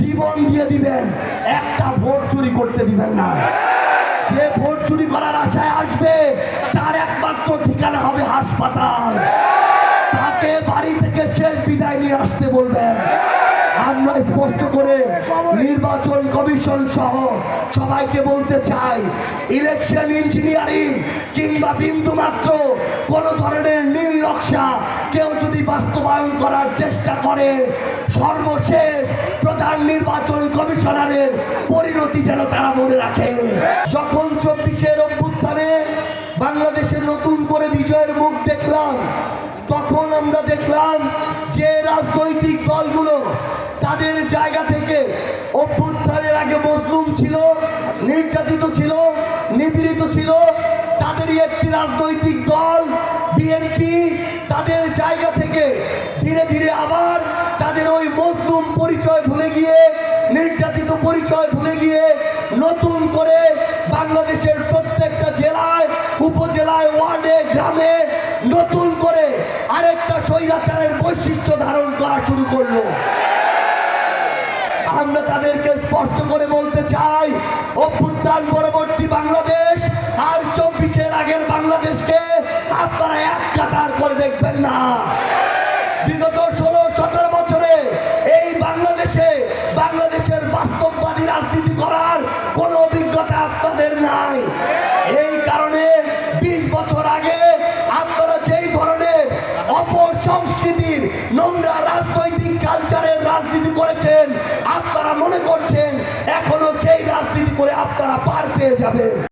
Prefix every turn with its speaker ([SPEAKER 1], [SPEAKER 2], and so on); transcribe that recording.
[SPEAKER 1] জীবন দিয়ে দিবেন, একটা ভোট চুরি করতে দিবেন না। যে ভোট চুরি করার আশায় আসবে, তার একমাত্র ঠিকানা হবে হাসপাতাল। তাকে বাড়ি থেকে শেষ বিদায় নিয়ে আসতে বলবেন। আমরা স্পষ্ট করে নির্বাচন কমিশন সহ সবাইকে বলতে চাই, ইলেকশন ইঞ্জিনিয়ারিং কিংবা বিন্দু মাত্র কোন ধরনের নীল নকশা কেউ যদি বাস্তবায়ন করার চেষ্টা করে সর্বশেষ প্রধান নির্বাচন কমিশনারের পরিণতি যেন তারা মনে রাখে। যখন চব্বিশের অভ্যুত্থানে বাংলাদেশের নতুন করে বিজয়ের মুখ দেখলাম, তখন আমরা দেখলাম যে রাজনৈতিক দলগুলো তাদের জায়গা থেকে অভ্যুত্থানের আগে মজলুম ছিল, নির্যাতিত ছিল, নিপীড়িত ছিল। তাদেরই একটি রাজনৈতিক দল, বিএনপি, তাদের জায়গা থেকে ধীরে ধীরে আবার মজলুম পরিচয় ভুলে গিয়ে, নির্যাতিত পরিচয় ভুলে গিয়ে, নতুন করে বাংলাদেশের প্রত্যেকটা জেলায়, উপজেলায়, ওয়ার্ডে, গ্রামে নতুন করে আরেকটা স্বৈরাচারের বৈশিষ্ট্য ধারণ করা শুরু করল। আমরা তাদেরকে স্পষ্ট করে বলতে চাই, অভ্যুত্থান পরবর্তী বাংলাদেশ আর চব্বিশের আগের বাংলাদেশকে আপনারা এক কাতার করে দেখবেন না। বাংলাদেশের বাস্তববাদী রাজনীতি করার কোনো অভিজ্ঞতা আপনাদের নাই। এই কারণে বিশ বছর আগে আপনারা যেই ধরনের অপর সংস্কৃতির নোংরা রাজনৈতিক কালচারের রাজনীতি করেছেন, আপনারা মনে করছেন এখনও সেই রাজনীতি করে আপনারা পার পেয়ে যাবেন।